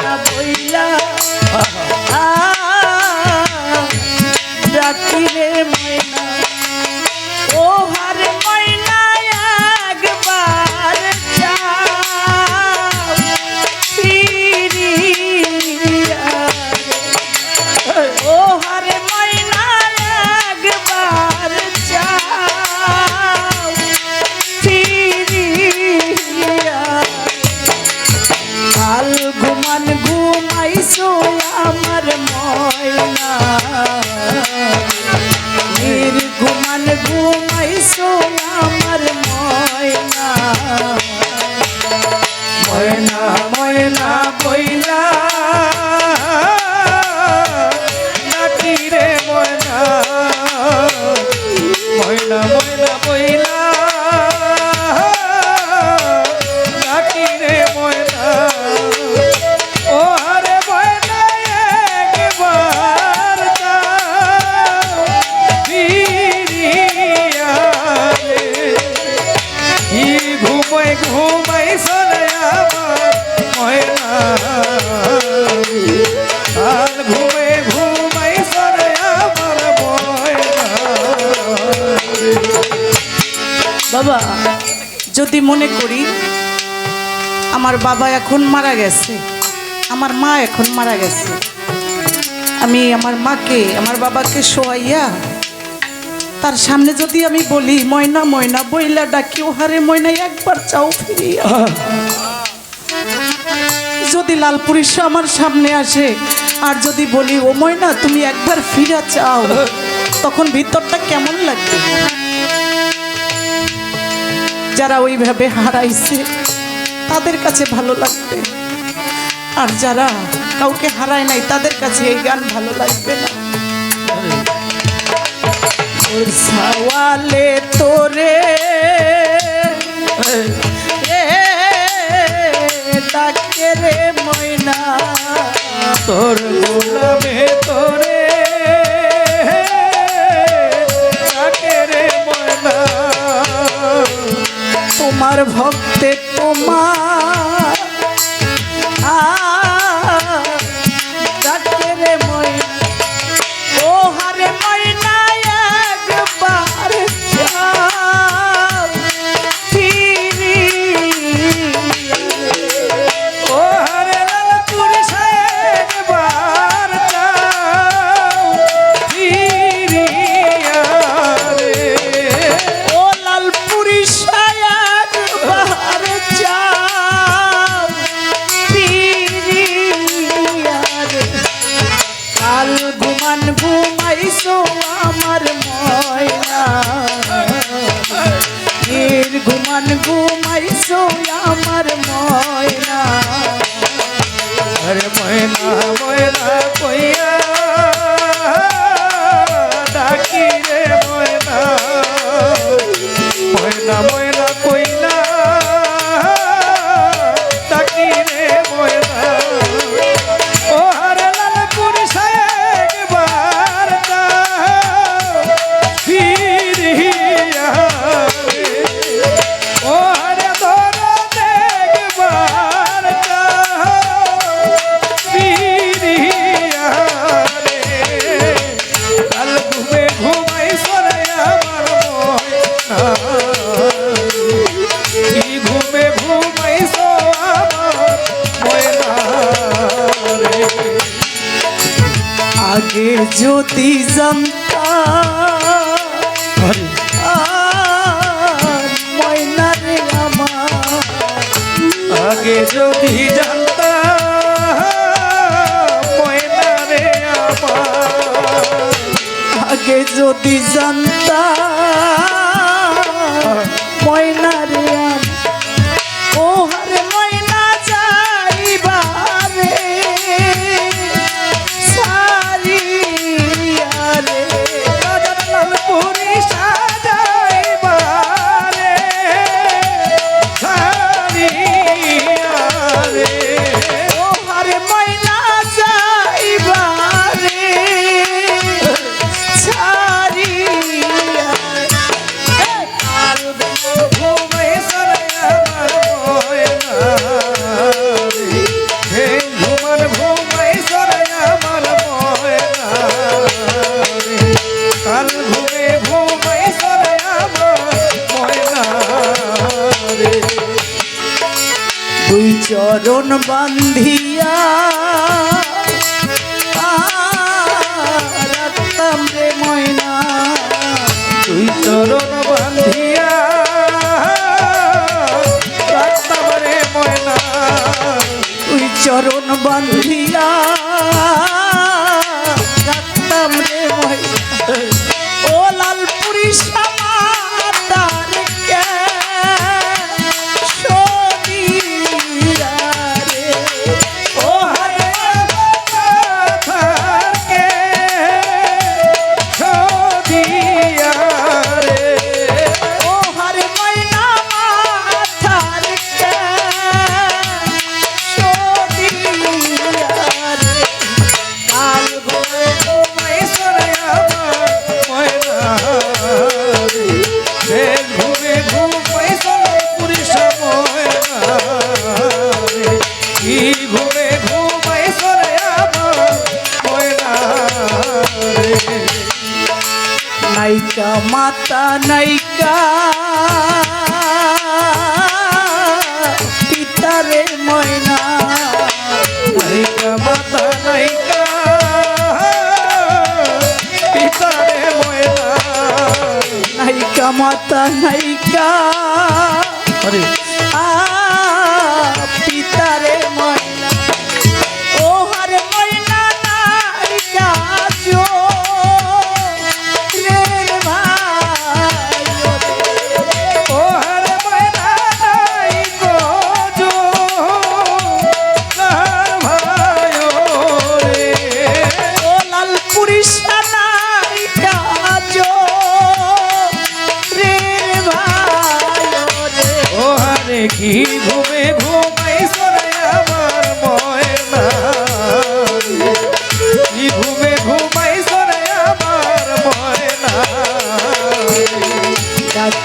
ময়না বইলা। বাবা, যদি মনে করি, আমার বাবা এখন মারা গেছে, আমার মা এখন মারা গেছে, আমি আমার মাকে, আমার বাবাকে শোয়াইয়া, তার সামনে যদি আমি বলি, ময়না ময়না, বইলা ডাকি ওহারে ময়না একবার চাও ফিরিয়া। যদি লালপুরিশ আমার সামনে আসে, আর যদি বলি, ও ময়না, তুমি একবার ফিরা চাও, তখন ভিতরটা কেমন লাগবে? যারা ওইভাবে হারাইছে, তাদের কাছে ভালো লাগবে। আর যারা কাউকে হারায় নাই, তাদের কাছে এই গান ভালো লাগবে না। সওয়ালে তোরে ডাকে রে ময়না, তোর গোলামে তোরে। ভক্তে আগে যদি জানতাম। ময়না রে আমার। আগে যদি জানতাম ময়না রে আমার। আগে যদি জানতাম ময়না রে বান্ধি নাইকা মাতা নাইকা পিতারে ময়না নাইকা মাতা নাইকা পিতারে ময়না নাইকা মাতা নাইকা আরে। আ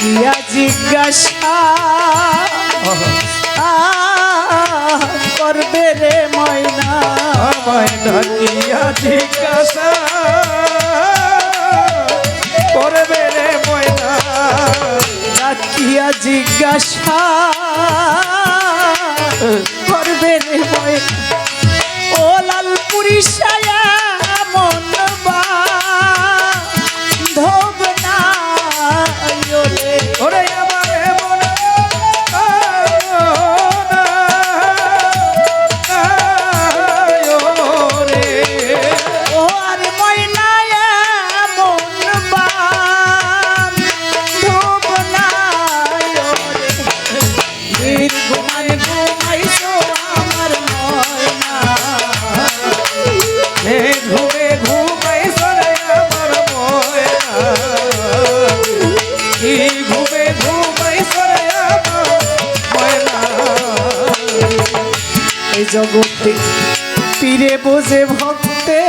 কিয়া জিজ্ঞাসা করবে রে ময়না? ময়না কিয়া জিজ্ঞাসা করবে রে ময়না? কিয়া জিজ্ঞাসা জগতে পীরে বসে ভক্তে।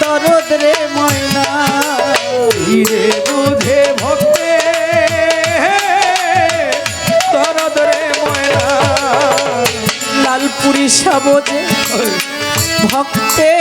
দরদ রে ময়না পীরে বোধে ভক্তে। দরদ রে ময়না, লালপুরি সাবজে ভক্তে।